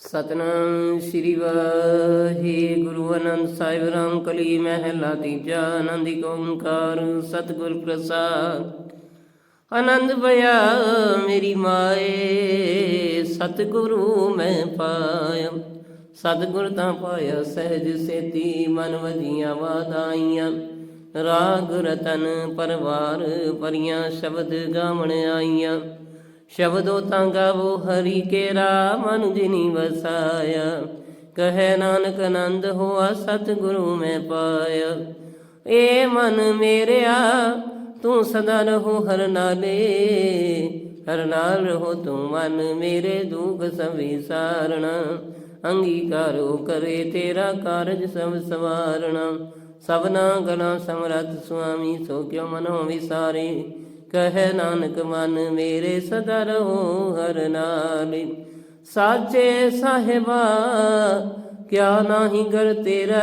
ਸਤਨਾਮ ਸ੍ਰੀ ਵਾਹਿਗੁਰੂ ਅਨੰਦ ਸਾਹਿਬ ਰਾਮ ਕਲੀ ਮਹਿਲਾ ਤੀਜਾ, ਆਨੰਦਿਕ ਓੰਕਾਰ, ਸਤਿਗੁਰ ਪ੍ਰਸਾਦ। ਆਨੰਦ ਭਇਆ ਮੇਰੀ ਮਾਏ, ਸਤਿਗੁਰੂ ਮੈਂ ਪਾਇਆ। ਸਤਿਗੁਰ ਤਾਂ ਪਾਇਆ ਸਹਿਜ ਸੇਤੀ, ਮਨ ਵਜੀਆਂ ਵਾਦਾਈਆਂ ਰਾਗ ਰਤਨ ਪਰਵਾਰ ਪਰੀਆਂ ਸ਼ਬਦ ਗਾਵਣ ਆਈਆਂ। ਸ਼ਬਦੋ ਤਾਂ ਗਾਵੋ ਹਰੀ ਕੇਰਾ ਮਨ ਜਿਨੀ ਵਸਾਇਆ। ਕਹੈ ਨਾਨਕ ਆਨੰਦ ਹੋਆ, ਸਤਿਗੁਰੂ ਮੈਂ ਪਾਇਆ। ਏ ਮਨ ਮੇਰਿਆ, ਤੂੰ ਸਦਾ ਰਹੋ ਹਰ ਨਾਲੇ। ਹਰ ਨਾਲ ਰਹੋ ਤੂੰ ਮਨ ਮੇਰੇ, ਦੁਖ ਸੰਵਿਸਾਰਣਾ ਅੰਗੀਕਾਰੋ ਕਰੇ ਤੇਰਾ ਕਾਰਜ ਸਭ ਸਵਾਰਣਾ। ਸਭਨਾ ਗਣਾ ਸਮਰਤ ਸੁਆਮੀ, ਸੋ ਕਿਉ ਮਨੋ ਵਿਸਾਰੇ। ਕਹੈ ਨਾਨਕ ਮਨ ਮੇਰੇ ਸਦਾ ਰਹੋ ਹਰ ਨਾਲੇ। ਸਾਚੇ ਸਾਹਿਬਾ, ਕਿਆ ਨਾਹੀ ਕਰ ਤੇਰਾ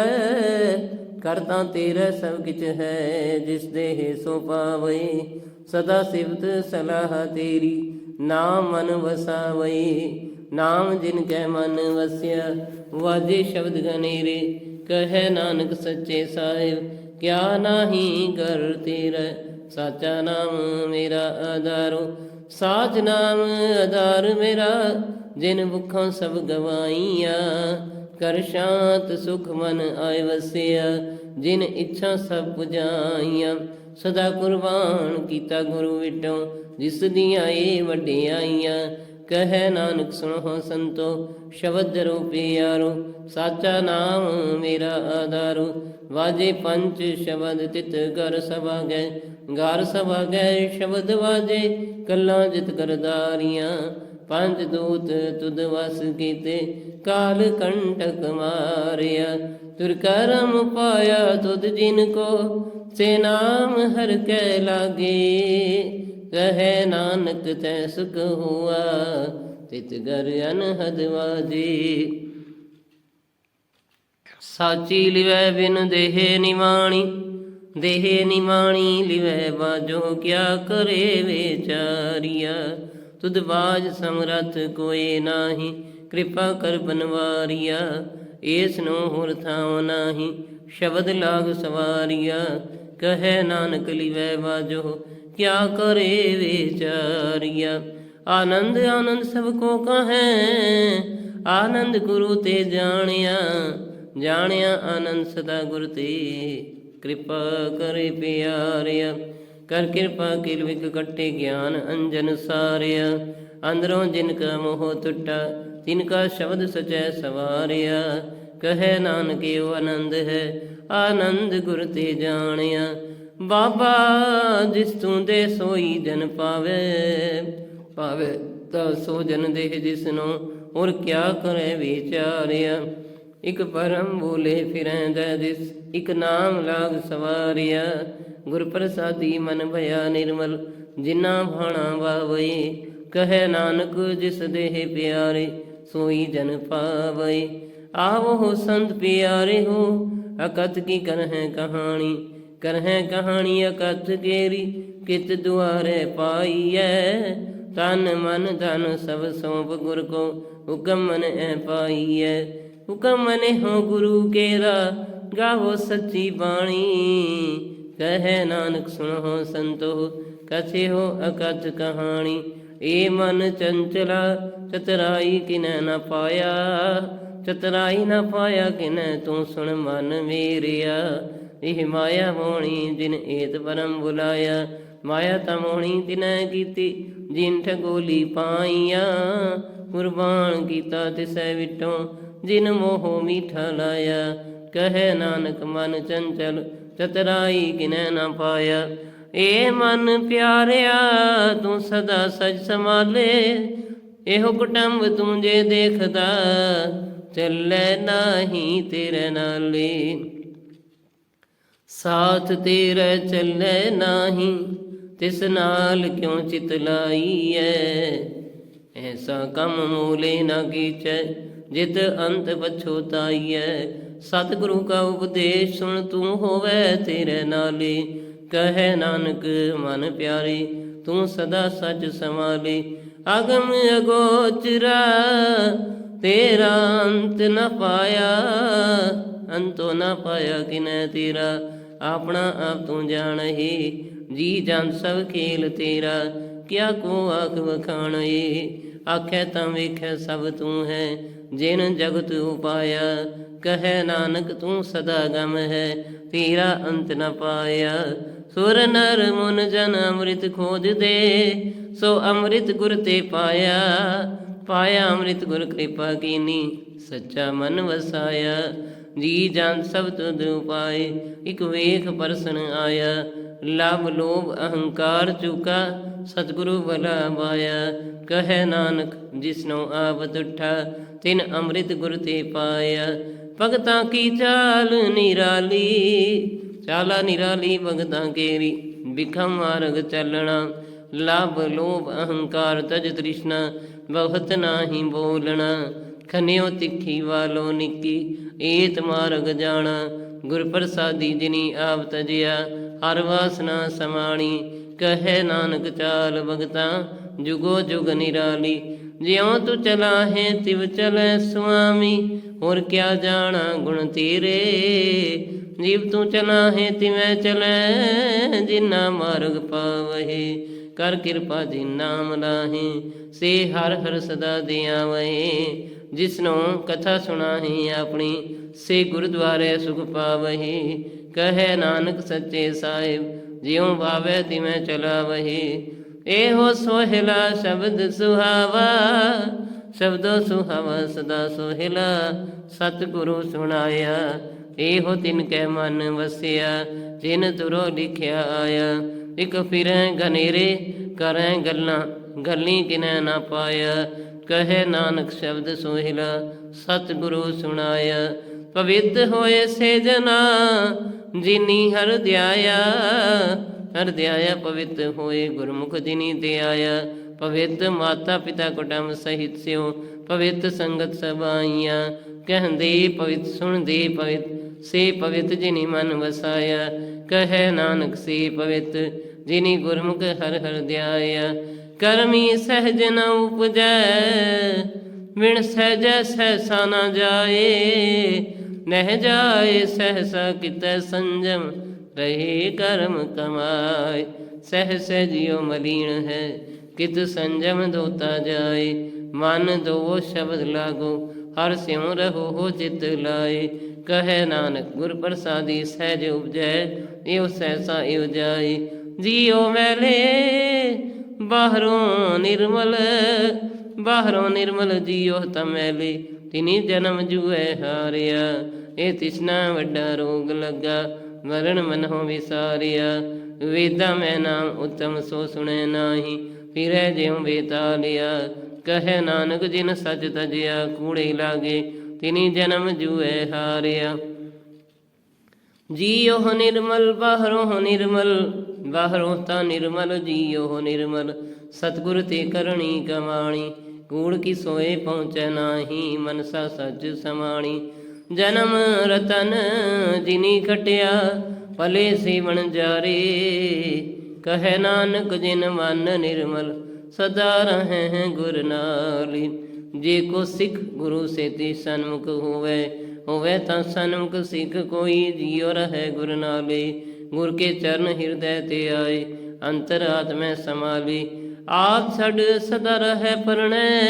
ਕਰਤਾ ਤੇਰਾ ਸਭ ਕਿਛ ਹੈ, ਜਿਸ ਦੇਹ ਸੋ ਪਾਵੇ ਸਦਾ ਸਿਫਤ ਸਲਾਹ ਤੇਰੀ। ਨਾਮ ਮਨ ਵਸਾਵੇ ਨਾਮ ਜਿਨ ਕੈ ਮਨ ਵਸਿਆ, ਵਾਜੇ ਸ਼ਬਦ ਗਨੇਰੇ, ਕਹੈ ਨਾਨਕ ਸੱਚੇ ਸਾਹਿਬ, ਕਿਆ ਨਾਹੀ ਕਰ ਤੇਰਾ। ਸਾਚਾ ਨਾਮ ਮੇਰਾ ਆਧਾਰੋ, ਸਾਚ ਨਾਮ ਆਧਾਰ ਮੇਰਾ, ਜਿਨ ਭੁੱਖਾਂ ਸਭ ਗਵਾਈਆਂ। ਕਰ ਸ਼ਾਂਤ ਸੁਖ ਮਨ ਆਇ ਵਸਿਆ, ਜਿਨ ਇੱਛਾ ਸਭ ਪੁਜਾਈਆਂ। ਸਦਾ ਕੁਰਬਾਨ ਕੀਤਾ ਗੁਰੂ ਵਿਟੋ, ਜਿਸ ਦੀਆਂ ਏ ਵਡਿਆਈਆਂ। ਕਹੈ ਨਾਨਕ ਸੁਣੋ ਸੰਤੋ, ਸ਼ਬਦ ਰੂਪੀ ਯਾਰੋ ਸਾਚਾ ਨਾਮ ਮੇਰਾ ਆਧਾਰੋ। ਵਾਜੇ ਪੰਜ ਸ਼ਬਦ ਤਿਤ ਘਰ ਸਭਾ ਗਏ ਘਰ ਸਭਾ ਗਏ ਸ਼ਬਦ ਵਾਜੇ, ਕੱਲਾ ਜਿਤ ਕਰਦਾਰੀਆਂ। ਪੰਜ ਦੂਤ ਤੁਧ ਵਸ ਕੀਤੇ, ਕਾਲ ਕੰਟਕ ਮਾਰਿਆ। ਤੁਰ ਕਰਮ ਪਾਇਆ ਤੁਧ ਜਿਨ ਕੋ, ਸੇ ਨਾਮ ਹਰ ਕੈ ਲਾਗੇ। ਕਹੇ ਨਾਨਕ ਤੈ ਸੁਖ ਹੁਆ ਤਿਤ ਗਰ ਅਨਹਦ ਵਾਜੇ ਸਾਚੀ ਲਿਵੈ ਬਿਨ ਦੇਹ ਨਿਵਾਣੀ ਦੇਹ ਨਿਮਾਣੀ ਲਿਵੈ ਬਾਜੋ ਕਿਆ ਕਰੇ ਵਿਚਾਰੀਆ। ਤੁਧ ਬਾਜ ਸਮਰਥ ਕੋਏ ਨਾਹੀ, ਕਿਰਪਾ ਕਰ ਬਨਵਾਰੀਆ। ਏਸ ਨੂੰ ਹੋਰ ਥਾਉ ਨਾਹੀ, ਸ਼ਬਦ ਲਾਗ ਸਵਾਰੀਆ। ਕਹੈ ਨਾਨਕ ਲਿਵੈ ਬਾਜੋ ਕਿਆ ਕਰੇ ਵਿਚਾਰੀਆ? ਆਨੰਦ ਆਨੰਦ ਸਭ ਕੋ ਕਹੈ। ਆਨੰਦ ਗੁਰੂ ਤੇ ਜਾਣਿਆ। ਜਾਣਿਆ ਆਨੰਦ ਸਦਾ ਗੁਰ ਤੇ। ਕਿਰਪਾ ਕਰੇ ਪਿਆਰਿਆ। ਕਰ ਕਿਰਪਾ ਕਿਲ ਵਿਕ ਕੱਟੇ ਗਿਆਨ ਅੰਜਨ ਸਾਰਿਆ। ਅੰਦਰੋਂ ਜਿਨ ਕਾ ਮੋਹ ਟੁੱਟਾ, ਤਿਨ ਕਾ ਸ਼ਬਦ ਸਚੈ ਸਵਾਰਿਆ। ਕਹੈ ਨਾਨਕ ਓ ਆਨੰਦ ਹੈ। ਆਨੰਦ ਗੁਰ ਤੇ ਜਾਣਿਆ। ਬਾਬਾ ਜਿਸ ਤੂੰ ਦੇ ਸੋਈ ਜਨ ਪਾਵੇ ਪਾਵੇ ਤਾ ਸੋ ਜਨ ਦੇਹ ਜਿਸ ਨੂੰ ਔਰ ਕਿਆ ਕਰੇ ਵਿਚਾਰਿਆ। ਇਕ ਪਰਮ ਬੋਲੇ ਫਿਰੈਂਦਾ ਜਿਸ ਇਕ ਨਾਮ ਲਾਗ ਸਵਾਰਿਆ। ਗੁਰ ਪ੍ਰਸਾਦੀ ਮਨ ਭਇਆ ਨਿਰਮਲ ਜਿਨਾ ਭਾਣਾ ਵਾਵੇ ਕਹੈ ਨਾਨਕ ਜਿਸ ਦੇਹ ਪਿਆਰੇ ਸੋਈ ਜਨ ਪਾਵੇ ਆਵੋ ਸੰਤ ਪਿਆਰੇ ਹੋ, ਅਕਤ ਕੀ ਕਰਹਿ ਕਹਾਣੀ। ਕਰਹਿ ਕਹਾਣੀ ਅਕਤ ਕੇਰੀ, ਕਿਤ ਦੁਆਰੇ ਪਾਈਐ। ਤਨ ਮਨ ਧਨ ਸਭ ਸੋਪ ਗੁਰ ਕੋ, ਹੁਕਮ ਮਨ ਐ ਪਾਈਐ। ਹੁਕਮ ਮਨੇ ਹੋ ਗੁਰੂ ਕੇਰਾ, ਗਾਵੋ ਸੱਚੀ ਬਾਣੀ। ਕਹੈ ਨਾਨਕ ਸੁਣੋ ਸੰਤੋ ਕਥੇ ਹੋ ਅਕਥ ਕਹਾਣੀ। ਏ ਮਨ ਚੰਚਲਾ, ਚਤਰਾਈ ਕਿਨੈ ਨਾ ਪਾਇਆ। ਚਤਰਾਈ ਨਾ ਪਾਇਆ ਕਿਨੈ ਤੂੰ ਸੁਣ ਮਨ ਮੇਰਿਆ। ਇਹ ਮਾਇਆ ਮੋਣੀ ਜਿਨ ਏਤ ਪਰਮ ਬੁਲਾਇਆ। ਮਾਇਆ ਤਾਂ ਮੋਣੀ ਤਿਨੈ ਕੀਤੀ, ਜਿਨ ਠਗੋਲੀ ਪਾਈਆਂ। ਕੁਰਬਾਨ ਕੀਤਾ ਤਿਸੈ ਵਿਟੋਂ, ਜਿਨ ਮੋਹ ਮੀਠਾ ਲਾਇਆ। ਕਹੈ ਨਾਨਕ, ਮਨ ਚੰਚਲ, ਚਤਰਾਈ ਕਿਨੈ ਨਾ ਪਾਇਆ। ਏ ਮਨ ਪਿਆਰਿਆ, ਤੂੰ ਸਦਾ ਸਜ ਸਮਾਲੇ ਇਹੋ ਕੁਟੰਬ ਤੂੰ ਜੇ ਦੇਖਦਾ, ਚੱਲੇ ਨਾਹੀ ਤੇਰੇ ਨਾਲੇ। ਸਾਥ ਤੇਰਾ ਚੱਲੇ ਨਾਹੀ, ਤਿਸ ਨਾਲ ਕਿਉਂ ਚਿਤ ਲਾਈਐ? ਐਸਾ ਕੰਮ ਮੂਲੇ ਨਾ ਕੀਚੈ, ਜਿਤ ਅੰਤ ਪਛੋਤਾਈਐ ਸਤਿਗੁਰੂ ਕਾ ਉਪਦੇਸ਼ ਸੁਣ ਤੂੰ ਹੋਵੇ ਤੇਰੇ ਨਾਲੇ, ਕਹੈ ਨਾਨਕ ਮਨ ਪਿਆਰੇ, ਤੂੰ ਸਦਾ ਸੱਚ ਸਮਾਲੇ ਅਗਮ ਅਗੋਚਰਾ ਤੇਰਾ ਅੰਤ ਨ ਪਾਇਆ। ਅੰਤੋ ਨਾ ਪਾਇਆ ਕਿਨੈ ਤੇਰਾ, ਆਪਣਾ ਆਪ ਤੂੰ ਜਾਣਹੀ ਜੀ ਜਨ ਸਭ ਖੇਲ ਤੇਰਾ, ਕਿਆ ਕੋ ਆਖ ਵਖਾਣਏ? ਆਖੇ ਤਾਂ ਵੇਖੈ ਸਭ ਤੂੰ ਹੈ, ਜਿਨ ਜਗਤ ਉਪਾਇਆ। ਕਹੈ ਨਾਨਕ ਤੂੰ ਸਦਾ ਗਮ ਹੈ, ਤੇਰਾ ਅੰਤ ਨ ਪਾਇਆ। ਸੁਰ ਨਰ ਮਨ ਜਨ ਅੰਮ੍ਰਿਤ ਖੋਜ ਦੇ ਸੋ ਅੰਮ੍ਰਿਤ ਗੁਰ ਤੇ ਪਾਇਆ। ਪਾਇਆ ਅੰਮ੍ਰਿਤ ਗੁਰ ਕਿਰਪਾ ਕੀਨੀ, ਸੱਚਾ ਮਨ ਵਸਾਇਆ। ਜੀ ਜਨ ਸਭ ਤੁਧ ਉਪਾਏ ਇਕ ਵੇਖ ਪਰਸਨ ਆਇਆ, ਲਭ ਲੋਭ ਅਹੰਕਾਰ ਚੁਕਾ, ਸਤਿਗੁਰੂ ਭਲਾ ਪਾਇਆ। ਕਹੈ ਨਾਨਕ, ਜਿਸਨੋ ਆਵਤ ਉਠਾ, ਤਿਨ ਅੰਮ੍ਰਿਤ ਗੁਰ ਤੇ ਪਾਇਆ। ਭਗਤਾਂ ਕੀ ਚਾਲ ਨਿਰਾਲੀ, ਚਾਲਾ ਨਿਰਾਲੀ ਭਗਤਾਂ ਕੇਰੀ। ਬਿਖਮ ਮਾਰਗ ਚੱਲਣਾ, ਲਾਭ ਲੋਭ ਅਹੰਕਾਰ ਤਜ ਤ੍ਰਿਸ਼ਨਾ, ਬਹੁਤ ਨਾਹੀ ਬੋਲਣਾ। ਖਨਿਓ ਤਿੱਖੀ ਵਾਲੋ ਨਿੱਕੀ, ਏਤ ਮਾਰਗ ਜਾਣਾ। ਗੁਰ ਪ੍ਰਸਾਦੀ ਜਿਨੀ ਆਪ ਤਜਿਆ, ਹਰ ਵਾਸਨਾ ਸਮਾਣੀ। ਕਹੈ ਨਾਨਕ ਚਾਲ ਭਗਤਾਂ, ਜੁਗੋ ਜੁਗ ਨਿਰਾਲੀ। ਜਿਉ ਤੂੰ ਚਲਾ ਹੈ ਤਿਵ ਚਲੈ ਸੁਆਮੀ। ਹੋਰ ਕਿਆ ਜਾਣਾ ਗੁਣ ਤੇਰੇ। ਜੀਵ ਤੂੰ ਚਲਾ ਹੈ ਤਿਵੇਂ ਚਲੈ, ਜਿਨਾ ਮਾਰਗ ਪਾਵਹਿ। ਕਰ ਕਿਰਪਾ ਜੀ ਨਾਮ ਲਾਹੇ, ਸੇ ਹਰ ਹਰ ਸਦਾ ਦਿਆਵਹਿ ਜਿਸਨੂੰ ਕਥਾ ਸੁਣਾਹੀ ਆਪਣੀ, ਸੇ ਗੁਰਦੁਆਰੇ ਸੁਖ ਪਾਵਹਿ। ਕਹੈ ਨਾਨਕ ਸੱਚੇ ਸਾਹਿਬ, ਜਿਉ ਭਾਵੇ ਤਿਵੇਂ ਚਲਾਵਹਿ। ਇਹੋ ਸੋਹਿਲਾ ਸ਼ਬਦ ਸੁਹਾਵਾ, ਸ਼ਬਦੋ ਸੁਹਾਵਾ ਸਦਾ ਸੋਹਿਲਾ। ਸਤਿਗੁਰੂ ਸੁਣਾਇਆ, ਇਹੋ ਤਿਨ ਕੈ ਮਨ ਵਸਿਆ। ਜਿਨ ਤੁਰੋ ਲਿਖਿਆ ਆਇਆ, ਇਕ ਫਿਰੈ ਗਨੇਰੇ, ਕਰੈ ਗੱਲਾਂ, ਗੱਲੀ ਕਿਨੈ ਨਾ ਪਾਇਆ। ਕਹੇ ਨਾਨਕ ਸ਼ਬਦ ਸੋਹਿਲਾ, ਸਤਿਗੁਰੂ ਸੁਣਾਇਆ। ਪਵਿੱਤ ਹੋਏ ਸੇ ਜਨਾ, ਜਿਨੀ ਹਰ ਧਿਆਇਆ ਹਰ ਧਿਆਇਆ ਪਵਿੱਤ ਹੋਏ ਗੁਰਮੁਖ ਜਿਨੀ ਤੇ ਆਇਆ ਪਵਿੱਤ ਮਾਤਾ ਪਿਤਾ ਕੁਟੰਬ ਸਹਿਤ ਸਿਓ, ਪਵਿੱਤ ਸੰਗਤ ਸਬਾਈਆਂ ਕਹਿੰਦੇ ਪਵਿੱਤ, ਸੁਣਦੇ ਪਵਿੱਤ, ਸੇ ਪਵਿੱਤ ਜਿਨੀ ਮਨ ਵਸਾਇਆ। ਕਹੈ ਨਾਨਕ, ਸੇ ਪਵਿੱਤ ਜਿਨੀ ਗੁਰਮੁਖ ਹਰ ਹਰ ਧਿਆਇਆ ਕਰਮੀ ਸਹਿਜ ਨ ਉਪਜੈ ਵਿਣ ਸਹਿਜੈ ਸਹਿਸਾ ਨ ਜਾਏ। ਨਹਿ ਜਾਏ ਸਹਿਸਾ ਕਿਤੈ ਸੰਜਮ, ਰਹੇ ਕਰਮ ਕਮਾਏ। ਸਹਿ ਸਹਿਜਿਓ ਮਲੀਨ ਹੈ, ਕਿਤ ਸੰਜਮ ਦੋਤਾ ਜਾਏ। ਮਨ ਦੋ ਸ਼ਬਦ ਲਾਗੋ, ਹਰ ਸਿਉ ਰਹੋ ਹੋ ਚਿਤ ਲਾਏ। ਕਹੈ ਨਾਨਕ, ਗੁਰ ਪ੍ਰਸਾਦੀ ਸਹਿਜ ਉਪਜੈ, ਇਹੋ ਸਹਿਸਾ ਇਹੋ ਜਾਏ। ਜੀਉ ਮੈਲੇ ਬਾਹਰੋਂ ਨਿਰਮਲ ਬਾਹਰੋਂ ਨਿਰਮਲ ਜੀਉ ਤਮੈਲੇ ਤਿਨੀ ਜਨਮ ਜੂਏ ਹਾਰਿਆ, ਇਹ ਤਿਸਨਾ ਵੱਡਾ ਰੋਗ ਲੱਗਾ, ਮਰਨ ਮਨਹੁ ਵਿਸਾਰਿਆ। ਵੇਦਾਂ ਮੈਂ ਨਾਮ ਉਤਮ ਸੋ ਸੁਣੇ ਨਾਹੀ, ਫਿਰੈ ਜਿਉ ਬੇਤਾਲਿਆ। ਕਹੈ ਨਾਨਕ ਜਿਨ ਸਚ ਤਜਿਆ, ਕੂੜੇ ਲਾਗੇ, ਤਿਨੀ ਜਨਮ ਜੂਏ ਹਾਰਿਆ। ਜੀਉ ਨਿਰਮਲ, ਬਾਹਰੋਂ ਨਿਰਮਲ ਬਾਹਰੋਂ ਤਾਂ ਨਿਰਮਲ ਜੀਉ ਨਿਰਮਲ, ਸਤਿਗੁਰ ਤੇ ਕਰਣੀ ਕਮਾਣੀ ਕੂੜ ਕੀ ਸੋਏ ਪਹੁੰਚੈ ਨਾਹੀ, ਮਨਸਾ ਸੱਚ ਸਮਾਣੀ। ਜਨਮ ਰਤਨ ਜਿਨੀ ਖਟਿਆ ਭਲੇ ਸੇਵਨ ਜਾਰੇ। ਕਹੈ ਨਾਨਕ ਜਿਨ ਮਨ ਨਿਰਮਲ, ਸਦਾ ਰਹੈ ਗੁਰ ਨਾਲੀ। ਜੇ ਕੋ ਸਿੱਖ ਗੁਰੂ ਸੇਤੀ ਸਨਮੁਖ ਹੋਵੇ ਹੋਵੇ ਤਾਂ ਸਨਮੁਖ ਸਿੱਖ ਕੋਈ ਜੀਉ ਰਹੈ ਗੁਰ ਨਾਲੇ। ਗੁਰ ਕੇ ਚਰਨ ਹਿਰਦੈ ਤੇ ਆਏ, ਅੰਤਰ ਆਤਮੈ ਸਮਾਵੀ ਆਪ ਛੱਡ ਸਦਾ ਰਹੈ ਪਰਣੈ,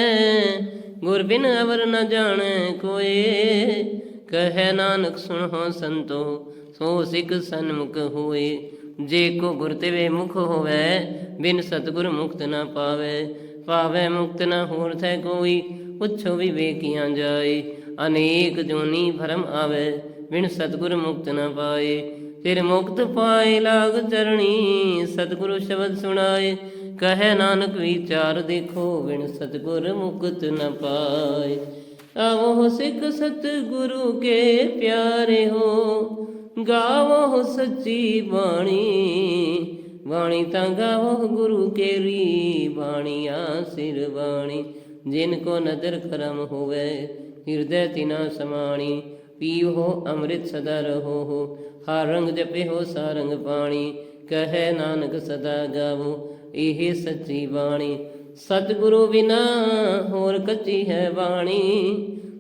ਗੁਰ ਬਿਨ ਅਵਰ ਨ ਜਾਣੈ ਕੋਏ। ਕਹੈ ਨਾਨਕ ਸੁਣੋ ਸੰਤੋ, ਸੋ ਸਿੱਖ ਸਨਮੁਖ ਹੋਏ। ਜੇ ਕੋ ਗੁਰ ਤੇ ਮੁਖ ਹੋਵੇ, ਬਿਨ ਸਤਗੁਰ ਮੁਕਤ ਨਾ ਪਾਵੇ। ਪਾਵੇ ਮੁਕਤ ਨਾ ਹੋਰ ਥੈ ਕੋਈ, ਪੁੱਛੋ ਵੀ ਵੇਖੀਆਂ ਜਾਏ। ਅਨੇਕ ਜੋਨੀ ਭਰਮ ਆਵੇ, ਬਿਨ ਸਤਗੁਰ ਮੁਕਤ ਨਾ ਪਾਏ। ਫਿਰ ਮੁਕਤ ਪਾਏ ਲਾਗ ਚਰਣੀ, ਸਤਿਗੁਰੂ ਸ਼ਬਦ ਸੁਣਾਏ। ਕਹੈ ਨਾਨਕ, ਵਿਚਾਰ ਦੇਖੋ, ਬਿਨ ਸਤਗੁਰ ਮੁਕਤ ਨ ਪਾਏ। ਆਵੋ ਸਿੱਖ ਸਤਿਗੁਰੂ ਕੇ ਪਿਆਰੇ ਹੋ ਗਾਵੋ ਸੱਚੀ ਬਾਣੀ। ਬਾਣੀ ਤਾਂ ਗਾਵੋ ਗੁਰੂ ਕੇਰੀ, ਬਾਣੀਆਂ ਸਿਰ ਬਾਣੀ। ਜਿਨ ਕੋ ਨਦਰ ਕਰਮ ਹੋਵੇ, ਹਿਰਦੈ ਤਿਨਾ ਸਮਾਣੀ। ਪੀਓ ਅੰਮ੍ਰਿਤ ਸਦਾ ਰਹੋ ਹੋ। ਹਰ ਰੰਗ ਜਪੇ ਹੋ ਸਾਰੰਗ ਪਾਣੀ, ਕਹੈ ਨਾਨਕ ਸਦਾ ਗਾਵੋ, ਇਹ ਸੱਚੀ ਬਾਣੀ। ਸਤਿਗੁਰੂ ਬਿਨਾ ਹੋਰ ਕੱਚੀ ਹੈ ਬਾਣੀ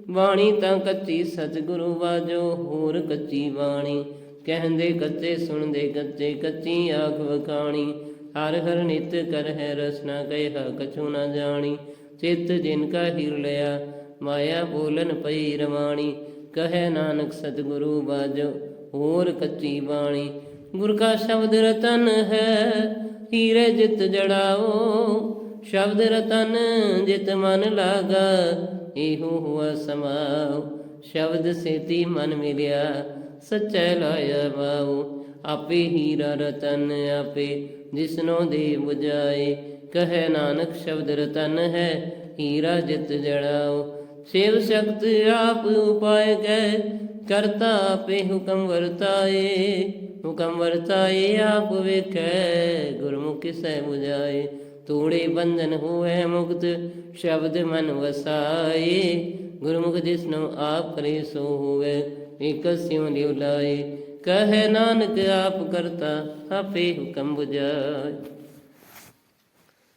ਬਾਣੀ ਤਾਂ ਕੱਚੀ ਸਤਿਗੁਰੂ ਬਾਜੋ ਹੋਰ ਕੱਚੀ ਬਾਣੀ। ਕਹਿੰਦੇ ਕੱਚੇ, ਸੁਣਦੇ ਕੱਚੇ, ਕੱਚੀ ਆਖ ਵਕਾਣੀ ਹਰ ਹਰ ਨਿਤ ਕਰ ਹੈ ਰਸਨਾ ਕਹਿਆ ਕਛੂ ਨਾ ਜਾਣੀ। ਚਿੱਤ ਜਿਨ ਕਾ ਹਿਰ ਲਿਆ, ਮਾਇਆ ਬੋਲਨ ਪਈ ਰਵਾਣੀ। ਕਹੈ ਨਾਨਕ ਸਤਿਗੁਰੂ ਬਾਜੋ ਹੋਰ ਕੱਚੀ ਬਾਣੀ, ਗੁਰ ਕਾ ਸ਼ਬਦ ਰਤਨ ਹੈ, ਹੀਰੇ ਜਿਤ ਜੜਾਓ, ਸ਼ਬਦ ਰਤਨ ਜਿਤ ਮਨ ਲਾਗਾ, ਇਹੋ ਹੁਆ ਸਮਾਉ ਸ਼ਬਦ ਸੇਤੀ ਮਨ ਮਿਲਿਆ, ਸੱਚੈ ਲਾਇਆ ਬਾਉ ਆਪੇ ਹੀਰਾ ਰਤਨ ਆਪੇ ਜਿਸਨੋ ਦੇ 부ਜਾਏ ਕਹੈ ਨਾਨਕ ਸ਼ਬਦ ਰਤਨ ਹੈ, ਹੀਰਾ ਜਿਤ ਜੜਾਓ। ਸੇਵ ਸ਼ਕਤ ਆਪ ਉਪਾਇ ਗਏ ਕਰਤਾ ਆਪੇ ਹੁਕਮ ਵਰਤਾਏ ਹੁਕਮ ਵਰਤਾਏ ਆਪ ਵੇਖੈ, ਗੁਰਮੁਖ ਸਹਿ 부ਜਾਏ ਤੋੜੇ ਬੰਧਨ ਹੋਵੇ ਮੁਕਤ, ਸ਼ਬਦ ਮਨ ਵਸਾਏ। ਗੁਰਮੁਖ ਜਿਸਨੂੰ ਆਪ ਕਰੇ ਸੋ ਹੋਵੇ ਇਕ ਸਿਉ ਲਿਉ ਲਾਏ। ਕਹੈ ਨਾਨਕ ਆਪ ਕਰਤਾ, ਆਪੇ ਹੁਕਮ 부ਜਾਏ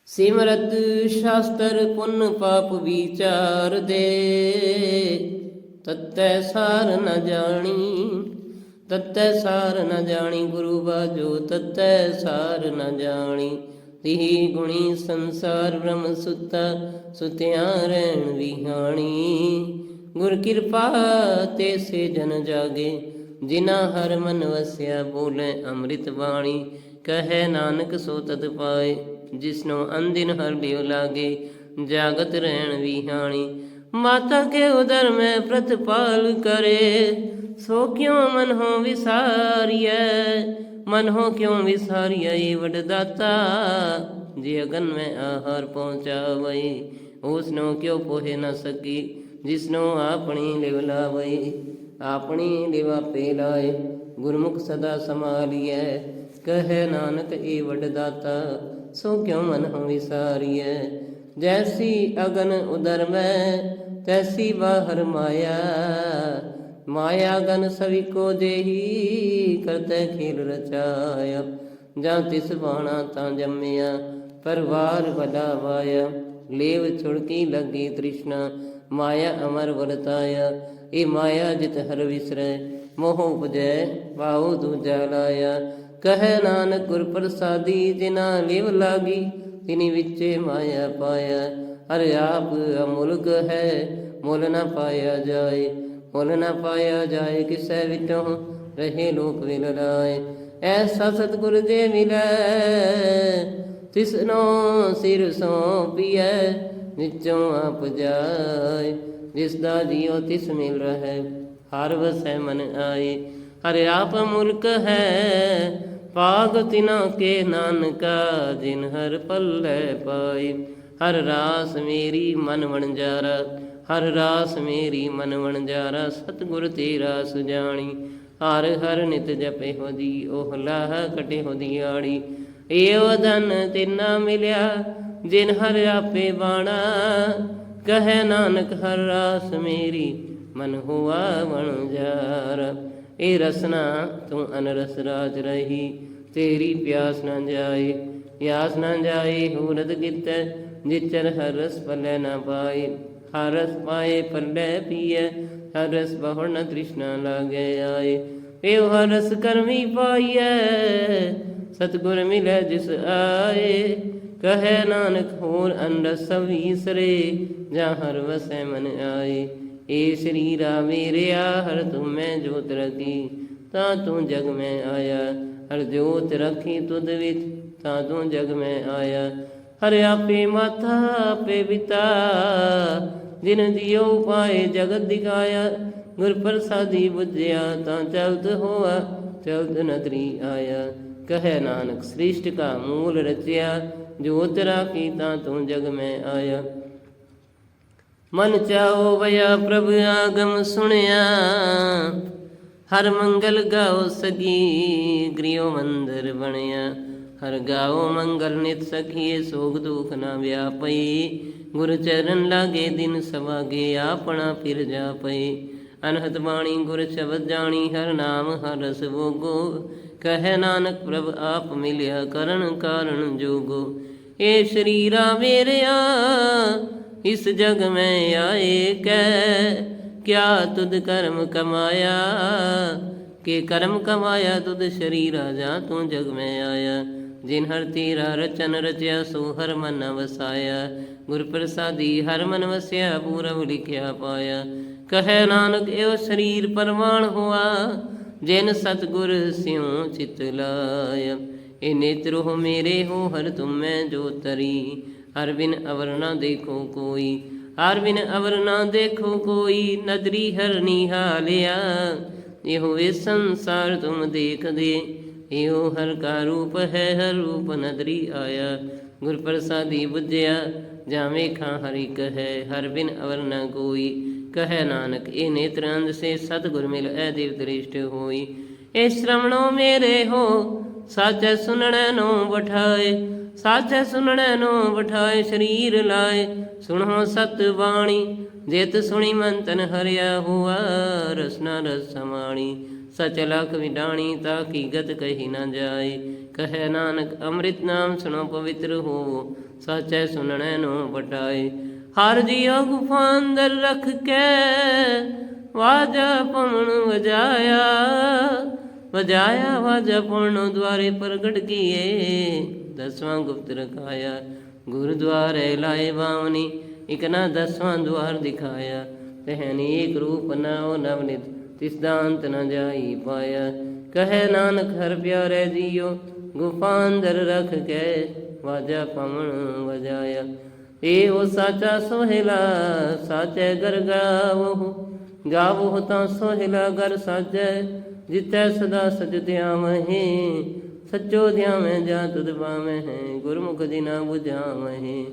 ਸਿਮਰਤ ਸ਼ਾਸਤਰ ਪੁੰਨ ਪਾਪ ਵਿਚਾਰ ਦੇ ਤਤੈ ਸਾਰ ਨ ਜਾਣੀ, ਤਤੈ ਸਾਰ ਨ ਜਾਣੀ ਗੁਰੂ ਬਾਜੋ, ਤਤੈ ਸਾਰ ਨ ਜਾਣੀ। ਤਿਹੀ ਗੁਣੀ ਸੰਸਾਰ ਬ੍ਰਹਮ ਸੁਤਾ, ਸੁਤਿਆਂ ਰਹਿਣ ਵਿਹਾਣੀ ਗੁਰ ਕਿਰਪਾ ਤੇ ਸੇ ਜਨ ਜਾਗੇ ਜਿਨਾ ਹਰ ਮਨ ਵਸਿਆ ਬੋਲੇ ਅੰਮ੍ਰਿਤ ਬਾਣੀ। ਕਹੈ ਨਾਨਕ ਸੋ ਤਤ ਪਾਏ, ਜਿਸਨੋ ਅੰਦਿਨ ਹਰ ਲਿਉ ਲਾਗੇ, ਜਾਗਤ ਰਹਿਣ ਵਿਹਾਣੀ ਮਾਤਾ ਕੇ ਉਦਰ ਮੈਂ ਪ੍ਰਤਪਾਲ ਕਰੇ ਸੋ ਕਿਉ ਮਨ ਹੋ ਵਿਸਾਰੀਐ ਮਨ ਹੋ ਕਿਉ ਵਿਸਾਰੀਐ ਏ ਵਡ ਦਾਤਾ ਜੇ ਅਗਨ ਮੈਂ ਆਹਾਰ ਪਹੁੰਚਾਵਈ ਉਸ ਨੂੰ ਕਿਉ ਪੋਹੇ ਨਾ ਸਕੀ ਜਿਸਨੋ ਆਪਣੀ ਲਿਵ ਲਾਵਈ ਆਪਣੀ ਲਿਵਾ ਪੇ ਲਾਏ ਗੁਰਮੁਖ ਸਦਾ ਸਮਾਲੀਐ ਕਹੈ ਨਾਨਕ ਏ ਵਡ ਦਾਤਾ ਸੋ ਕਿਉ ਮਨ ਤੈਸੀ ਬਾਹਰ ਮਾਇਆ ਮਾਇਆ ਗਨ ਸਵੀ ਕੋ ਦੇਹੀ, ਕਰਤੇ ਖੇਲ ਰਚਾਇਆ। ਜਾਂ ਤਿਸ ਬਾਣਾ ਤਾਂ ਜੰਮਿਆ ਪਰਵਾਰ ਬਲਾ ਵਾਇਆ। ਲੇਵ ਛੁੜਕੀ ਲੱਗੀ ਤ੍ਰਿਸ਼ਨਾ, ਮਾਇਆ ਅਮਰ ਵਰਤਾਇਆ। ਇਹ ਮਾਇਆ ਜਿਤ ਹਰ ਵਿਸਰੈ, ਮੋਹ ਉਪਜੈ ਬਾਹੂ ਦੂਜਾ ਲਾਇਆ। ਕਹੈ ਨਾਨਕ ਗੁਰ ਪ੍ਰਸਾਦੀ ਜਿਨਾ ਲਿਵ ਲਾਗੀ, ਤਿਨੀ ਵਿੱਚੇ ਮਾਇਆ ਪਾਇਆ। ਹਰ ਆਪ ਅਮੁਲਕ ਹੈ ਮੁੱਲ ਨਾ ਪਾਇਆ ਜਾਏ, ਮੁੱਲ ਨਾ ਪਾਇਆ ਜਾਏ, ਕਿਸੈ ਵਿੱਚੋਂ ਰਹੇ ਲੋਕ ਵਿਲ ਲਾਏ। ਐਸਾ ਸਤਿਗੁਰ ਜੇ ਮਿਲੈ ਤਿਸਨੋ ਸਿਰ ਸੌਂਪੀਐ, ਨਿਚੋਂ ਆਪ ਜਾਏ, ਜਿਸ ਦਾ ਜੀਉ ਤਿਸ ਮਿਲ ਰਹੈ, ਹਰ ਵਸੈ ਮਨ ਆਏ। ਹਰ ਆਪ ਮੁਲਕ ਹੈ ਪਾਗ ਤਿਨਾ ਕੇ ਨਾਨਕਾ, ਜਿਨ ਹਰ ਪੱਲੇ ਪਾਈ ਹਰ ਰਾਸ ਮੇਰੀ ਮਨ ਵਣਜਾਰਾ, ਹਰ ਰਾਸ ਮੇਰੀ ਮਨ ਵਣਜਾਰਾ, ਸਤਿਗੁਰ ਤੇਰਾ ਸੁਜਾਣੀ। ਹਰ ਹਰ ਨਿਤ ਜਪੇ ਹੋਦੀ ਉਹ ਲਾਹ ਕਟੇ ਹੋਦੀ ਆੜੀ ਏਵ ਧਨ ਤਿਨਾ ਮਿਲਿਆ, ਜਿਨ ਹਰ ਆਪੇ ਬਾਣਾ। ਕਹੈ ਨਾਨਕ ਹਰ ਰਾਸ ਮੇਰੀ ਮਨ ਹੁਆ ਵਣਜਾਰਾ। ਇਹ ਰਸਨਾ, ਤੂੰ ਅਨਰਸ ਰਾਜ ਰਹੀ, ਤੇਰੀ ਪਿਆਸ ਨਾ ਜਾਏ, ਪਿਆਸ ਨਾ ਜਾਏ, ਹੂਰਤ ਕੀਤੈ। ਜਿਚਰ ਹਰਸ ਰਸ ਨਾ ਪਾਏ, ਹਰਸ ਪਾਏ ਪਲੇ ਪੀਏ, ਹਰਸ ਰਸ ਤ੍ਰਿਸ਼ਨਾ ਲਾਗੇ ਆਏ। ਇਹ ਹਰ ਕਰਮੀ ਪਾਈਐ, ਸਤਗੁਰ ਮਿਲੇ ਜਿਸ ਆਏ। ਕਹੈ ਨਾਨਕ ਹੋਰ ਅੰਡ ਸਵੀਸਰੇ ਜਾਂ ਹਰ ਵਸੈ ਮਨ ਆਏ। ਏ ਸ਼ਰੀਰਾ ਮੇਰਿਆ ਹਰ ਤੂੰ ਮੈਂ ਜੋਤ ਰਖੀ, ਤਾਂ ਤੂੰ ਜਗ ਮੈਂ ਆਇਆ। ਹਰ ਜੋਤ ਰੱਖੀ ਤੁਧ ਵਿੱਚ, ਤਾਂ ਤੂੰ ਜਗ ਮੈਂ ਆਇਆ। ਹਰ ਆਪੇ ਮਾਤਾ ਆਪੇ ਪਿਤਾ ਦਿਨ ਦਿਓ ਪਾਏ ਜਗਤ ਦਿਖਾਇਆ, ਗੁਰ ਪ੍ਰਸਾਦੀ ਬੁਝਿਆ ਤਾਂ ਚਲਤ ਹੋਆ, ਚਲਤ ਨਦਰੀ ਆਇਆ। ਕਹੈ ਨਾਨਕ, ਸ੍ਰਿਸ਼ਟ ਕਾ ਮੂਲ ਰਚਿਆ ਜੋਤ ਰਾਖੀ ਤਾਂ ਤੂੰ ਜਗ ਮੈਂ ਆਇਆ। ਮਨ ਚਾਓ ਵਇਆ ਪ੍ਰਭ ਆਗਮ ਸੁਣਿਆ, ਹਰ ਮੰਗਲ ਗਾਓ ਸਗੀ ਗ੍ਰਿਓ ਮੰਦਰ ਬਣਿਆ। ਹਰ ਗਾਓ ਮੰਗਲ ਨਿਤ ਸਖੀਏ, ਸੋਗ ਦੁਖ ਨਾ ਵਿਆਪਈ। ਗੁਰ ਚਰਨ ਲਾਗੇ ਦਿਨ ਸਵਾਗੇ, ਆਪਣਾ ਫਿਰ ਜਾ ਪਈ ਅਨਹਤ ਬਾਣੀ ਗੁਰ ਸ਼ਬਦ ਜਾਣੀ, ਹਰ ਨਾਮ ਹਰ ਰਸ ਭੋਗੋ। ਕਹੈ ਨਾਨਕ ਪ੍ਰਭ ਆਪ ਮਿਲਿਆ, ਕਰਨ ਕਾਰਨ ਜੋਗੋ। ਏ ਸ਼ਰੀਰਾ ਮੇਰਿਆ ਇਸ ਜਗ ਮੈਂ ਆਏ ਕੈ। ਕਿਆ ਤੁਧ ਕਰਮ ਕਮਾਇਆ? ਕਿ ਕਰਮ ਕਮਾਇਆ, ਤੁਧ ਸ਼ਰੀਰਾ ਜਾ ਤੂੰ ਜਗ ਮੈਂ ਆਇਆ। ਜਿਨ ਹਰ ਤੀਰਾ ਰਚਨ ਰਚਿਆ, ਸੋ ਹਰ ਮਨ ਵਸਾਇਆ। ਗੁਰ ਪ੍ਰਸਾਦੀ ਹਰ ਮਨ ਵਸਿਆ, ਪੂਰਬ ਲਿਖਿਆ ਪਾਇਆ। ਕਹੈ ਨਾਨਕ, ਇਹੋ ਸਰੀਰ ਪਰਮਾਨ ਹੋਆ, ਜਿਨ ਸਤਗੁਰ ਸਿਉ ਚਿਤ ਲਾਇਆ। ਇਹ ਨੇਤਰ ਹੋ ਮੇਰੇ ਹੋ, ਹਰ ਤੁਮੈ ਜੋ ਤਰੀ। ਹਰ ਬਿਨ ਅਵਰ ਨਾ ਦੇਖੋ ਕੋਈ, ਹਰ ਬਿਨ ਅਵਰ ਨਾ ਦੇਖੋ ਕੋਈ, ਨਦਰੀ ਹਰ ਨਿਹਾਲਿਆ ਇਹੋ ਇਹ ਸੰਸਾਰ ਤੁਮ ਦੇਖਦੇ ਇਹੋ ਹਰ ਕਾ ਰੂਪ ਹੈ, ਹਰ ਰੂਪ ਨਦਰੀ ਆਇਆ। ਗੁਰ ਪ੍ਰਸਾਦੀ ਬੁੱਝਿਆ, ਜਾਵੇਂ ਖਾਂ ਹਰਿ ਕਹੈ ਹਰ ਬਿਨ ਅਵਰ ਨਾ ਕੋਈ। ਕਹੈ ਨਾਨਕ, ਇਹ ਨੇਤਰੰਦ ਸੇ ਸਤਿਗੁਰ ਮਿਲ ਐ ਦੇਵ ਦ੍ਰਿਸ਼ਟ ਹੋਈ। ਇਹ ਸ਼ਰਵਣੋ ਮੇਰੇ ਹੋ, ਸਾਚੈ ਸੁਣਨੈ ਨੋ ਬਠਾਏ। ਸਾਚੈ ਸੁਣਨੈ ਨੋ ਬਠਾਏ, ਸਰੀਰ ਲਾਏ। ਸੁਣੋ ਸਤ ਬਾਣੀ, ਜਿਤ ਸੁਣੀ ਮਨ ਤਨ ਹਰਿਆ ਹੁਆ, ਰਸਨਾ ਰਸ ਸਮਾਣੀ। ਸਚ ਲਖ ਵਿਡਾਣੀ ਤਾਂ ਕੀ ਗਤ ਕਹੀ ਨਾ ਜਾਏ ਕਹੈ ਨਾਨਕ, ਅੰਮ੍ਰਿਤ ਨਾਮ ਸੁਣੋ ਪਵਿੱਤਰ ਹੋ ਸਾਚੈ ਸੁਣਨੈ ਨੋ ਬਟਾਏ ਹਰ ਜੀਉ ਗੁਫਾ ਅੰਦਰ ਰਖ ਕੇ, ਵਾਜਾ ਪਵਨ ਵਜਾਇਆ। ਵਜਾਇਆ ਵਾਜਾ ਪਵਨ ਦੁਆਰੇ ਪ੍ਰਗਟ ਕੀਏ, ਦਸਵਾਂ ਗੁਪਤ ਰਖਾਇਆ। ਗੁਰਦੁਆਰੇ ਲਾਏ ਬਾਵਨੀ, ਇਕ ਨਾ ਦਸਵਾਂ ਦੁਆਰ ਦਿਖਾਇਆ। ਤਹਿਨੀ ਏਕ ਰੂਪ ਉਹ ਨਵਨਿਤ ਤਿਸ ਦਾ ਅੰਤ ਨ ਜਾਈ ਪਾਇਆ। ਕਹੈ ਨਾਨਕ, ਹਰ ਪਿਆਰੇ ਜੀਓ, ਗੁਫਾ ਅੰਦਰ ਰਖ ਕੇ ਵਾਜਾ ਪਵਨ ਵਜਾਇਆ। ਏਹੋ ਸਾਚਾ ਸੋਹਿਲਾ ਸਾਚੇ ਗਰ ਗਾਵੋ। ਗਾਵੋ ਤਾਂ ਸੋਹਿਲਾ ਗਰ ਸਾਚੈ ਜਿਤੈ ਸਦਾ ਸਚ ਧਿਆਵਹਿ। ਸਚੋ ਧਿਆਵੇਂ ਜਾ ਤੁਧ ਪਾਵਹਿ ਗੁਰਮੁਖ ਦਿਨਾ 부ਝਾਵਹਿ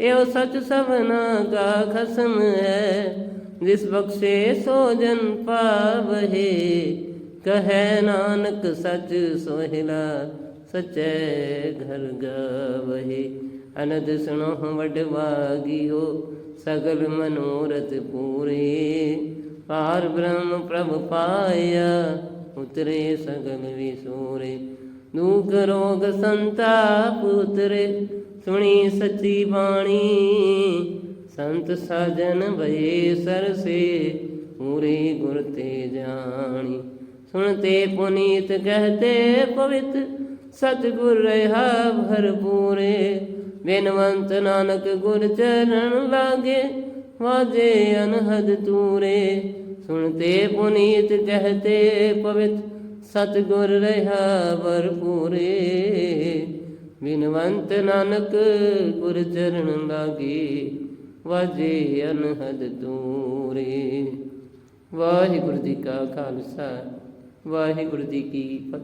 ਇਹੋ ਸਚ ਸਭਨਾ ਕਾ ਖਸਮ ਹੈ ਜਿਸ ਬਖਸ਼ੇ ਸੋ ਜਨ ਪਾਵਹਿ, ਕਹੈ ਨਾਨਕ ਸਚ ਸੋਹਿਲਾ, ਸਚੈ ਘਰ ਗਾਵਹਿ। ਅਨੰਦ ਸੁਣੋ ਵਡ ਵਾਗਿਓ, ਸਗਲ ਮਨੋਰਥ ਪੂਰੇ। ਪਾਰ ਬ੍ਰਹਮ ਪ੍ਰਭ ਪਾਇਆ, ਉਤਰੇ ਸਗਲ ਵਿਸੂਰੇ। ਦੁਖ ਰੋਗ ਸੰਤਾਪ ਉਤਰੇ, ਸੁਣੀ ਸੱਚੀ ਬਾਣੀ ਸੰਤ ਸਾਜਨ ਭਏ ਸਰਸੇ, ਪੂਰੇ ਗੁਰ ਤੇ ਜਾਣੀ। ਸੁਣਤੇ ਪੁਨੀਤ ਕਹਤੇ, ਪਵਿੱਤ ਸਤਿਗੁਰ ਰਹਾ ਭਰਪੂਰੇ ਬਿਨਵੰਤ ਨਾਨਕ ਗੁਰ ਚਰਨ ਲਾਗੇ, ਵਾਜੇ ਅਨਹਦ ਤੂਰੇ। ਸੁਣਤੇ ਪੁਨੀਤ ਕਹਤੇ, ਪਵਿੱਤ ਸਤਿਗੁਰ ਰਹਾ ਭਰਪੂਰੇ ਬਿਨਵੰਤ ਨਾਨਕ ਗੁਰ ਚਰਨ ਲਾਗੇ ਵਾਜੇ ਅਨਹਦ ਦੂਰੇ। ਵਾਹਿਗੁਰੂ ਜੀ ਕਾ ਖਾਲਸਾ ਵਾਹਿਗੁਰੂ ਜੀ ਕੀ ਫਤਿਹ।